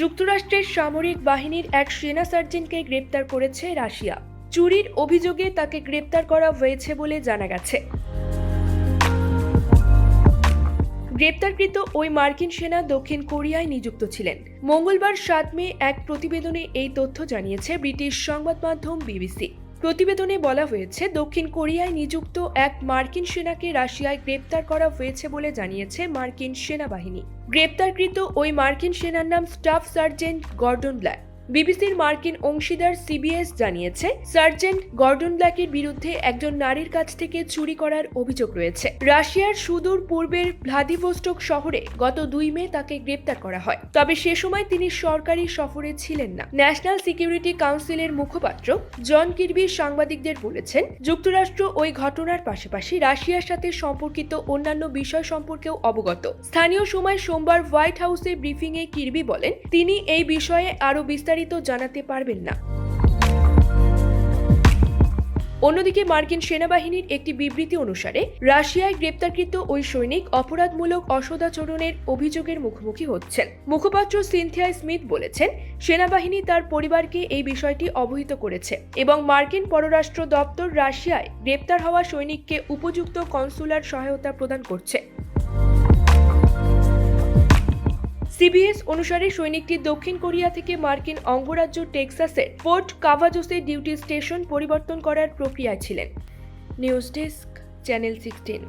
যুক্তরাষ্ট্রের সামরিক বাহিনীর এক সেনা সার্জেন্টকে গ্রেপ্তার করেছে রাশিয়া। চুরির অভিযোগে তাকে গ্রেপ্তার করা হয়েছে বলে জানা গেছে। গ্রেপ্তারকৃত ওই মার্কিন সেনা দক্ষিণ কোরিয়ায় নিযুক্ত ছিলেন। মঙ্গলবার সাত মে এক প্রতিবেদনে এই তথ্য জানিয়েছে ব্রিটিশ সংবাদ মাধ্যম বিবিসি। প্রতিবেদনে বলা হয়েছে, দক্ষিণ কোরিয়ায় নিযুক্ত এক মার্কিন সেনাকে রাশিয়ায় গ্রেপ্তার করা হয়েছে বলে জানিয়েছে মার্কিন সেনাবাহিনী। গ্রেপ্তারকৃত ওই মার্কিন সেনার নাম স্টাফ সার্জেন্ট গর্ডন ব্ল্যাক। বিবিসির মার্কিন অংশীদার সিবিএস জানিয়েছে, সার্জেন্ট গর্ডন ব্ল্যাকের বিরুদ্ধে একজন নারীর কাছ থেকে চুরি করার অভিযোগ রয়েছে। রাশিয়ার সুদূর পূর্বের ভ্লাদিভোস্টক শহরে গত দুই মে তাকে গ্রেপ্তার করা হয়। তবে সে সময় তিনি সরকারি সফরে ছিলেন না। ন্যাশনাল সিকিউরিটি কাউন্সিলের মুখপাত্র জন কিরবি সাংবাদিকদের বলেছেন, যুক্তরাষ্ট্র ওই ঘটনার পাশাপাশি রাশিয়ার সাথে সম্পর্কিত অন্যান্য বিষয় সম্পর্কেও অবগত। স্থানীয় সময় সোমবার হোয়াইট হাউসে ব্রিফিংয়ে কিরবি বলেন, তিনি এই বিষয়ে আরও বিস্তারিত জানাতে পারবেন না। অন্যদিকে মার্কিন সেনাবাহিনীর একটি বিবৃতি অনুসারে, রাশিয়ায় গ্রেপ্তারকৃত ওই সৈনিক অপরাধমূলক অসদাচরণের অভিযোগের মুখোমুখি হচ্ছেন। মুখপাত্র সিনথিয়া স্মিথ বলেছেন, সেনাবাহিনী তার পরিবারকে এই বিষয়টি অবহিত করেছে এবং মার্কিন পররাষ্ট্র দপ্তর রাশিয়ায় গ্রেপ্তার হওয়া সৈনিককে উপযুক্ত কনসুলার সহায়তা প্রদান করছে। সিবিএস অনুসারে সৈনিকটি দক্ষিণ কোরিয়া থেকে মার্কিন অঙ্গরাজ্য টেক্সাসের ফোর্ট কাভাজোসে ডিউটি স্টেশন পরিবর্তন করার প্রক্রিয়ায় ছিলেন। News desk, channel sixteen.